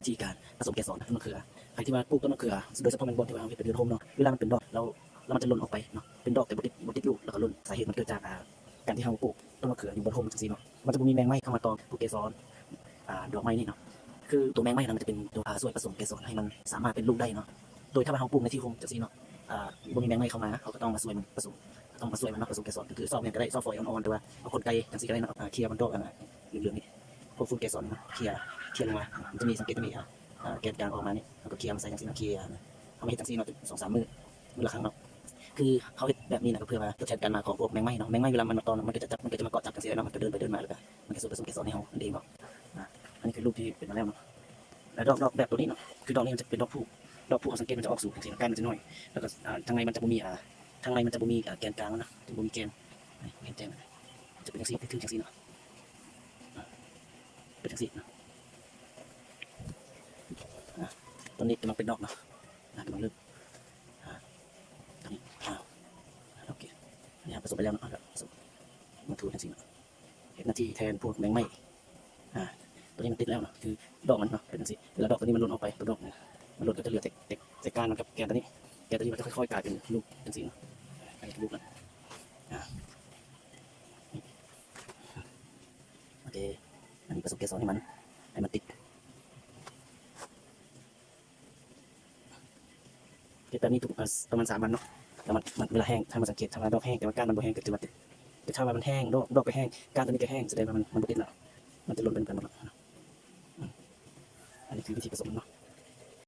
วิธีการผสมเกสรต้นมะเขือใครที่ว่าปลูกต้นมะเขือ โดยเฉพาะมันบอนที่ว่าเราเป็นเดือนโฮมเนาะเวลามันเป็นดอกแล้วแล้วมันจะหล่นออกไปเนาะเป็นดอกแต่บติดบติดลูกแล้วก็หล่นสาเหตุมันเกิดจากอ่าการที่เราปลูกต้นมะเขืออยู่บนโฮมจังซีเนาะมันจะมีแมงไม้เข้ามาตอมปลูกเกสรอ่าดอกไม้นี่เนาะคือตัวแมงไม้นั้นมันจะเป็นตัวอ่าช่วยผสมเกสรให้มันสามารถเป็นลูกได้เนาะโดยถ้าว่าเราปลูกในที่โฮมจังซีเนาะอ่าบ่มีแมงไม้เข้ามาเขาก็ต้องมาช่วยมันผสมต้องมาช่วยมันเนาะผสมเกสรก็คือซอกเนี่ยก็ได้ซอกฝอยอ่อนๆแต่ว่าเอาคนไกลจังซีก็ได้เนาะเคลียร์มันดอกอันเหลืองๆนี่ วกฟุ้นเกสรเนเคลียร์เคลียร์ลงมามันจะมีสังเกตตรงนี้อ่าแกนกลางออกมาเนี่แล้วก็เคลียร์มาใส่จังซี่เนาะเคลียร์นะเขาไม่เห็นจังซี่เนาะสองสามมือมือละครั้งเนาะคือเขาเห็นแบบนี้นะก็เพื่อว่าทดแทนการมาของพวกแมงไหม้เนาะแมงไหม้เวลามันมาตอนมันก็จะจับมันก็จะมาเกาะจับจังซี่เนาะมันก็เดินไปเดินมาแล้วก็มันก็สูดผสมเกสรในเขานั่นเองเนาะอ่าอันนี้คือรูปที่เป็นมาแล้วเนาะแล้วดอกดอกแบบตัวนี้เนาะคือดอกนี้มันจะเป็นดอกผู้ดอกผู้เขาสังเกตมันจะออกสูงจังซี่ก้านมันจะน้อย แล้วก็ทางในมันจะบ่มีอ่าทางในมันจะบ่มีแกนกลางนะจะบ่มีแกนเห็นแจ้งจะเป็นจังซี่คือจังซี่เนาะ เป็นจังซี่เนะต้นนี้กำลังเป็นดอกเนาะกำลังเริ่มตอนนี้อ่าโอเคนี่ผสมไปแล้วเนาะผสมมาถูกันสิเนาะเห็นหน้าที่แทนพวกแมงไหม้อ่าตัวนี้มันติดแล้วเนาะคือดอกมันเนาะเป็นจังซี่เวลาดอกตัวนี้มันหล่นออกไปตัวดอกเนี่ยมันหล่นก็จะเหลือแต่แต่แต่ก้านมันกับแกนตัวนี้แกนตัวนี้มันจะค่อยๆกลายเป็นลูกจังซี่เนาะอันนี้ลูกนี่โอเค อันนี้ผสมเกสรให้มันให้มันติดเก็บแบบนี้ถูกประมาณสามวันเนาะแต่มันมันเวลาแห้งถ้ามันสังเกตถ้ามันดอกแห้งแต่ว่าก้านมันบ่แห้งก็ถือว่าติดแต่ถ้าว่ามันแห้งดอกดอกก็แห้งก้านตัวนี้ก็แห้งแสดงว่ามันมันบ่ติดแล้วมันจะหล่นเป็นกันหมดแล้วอันนี้คือวิธีผสมเนาะ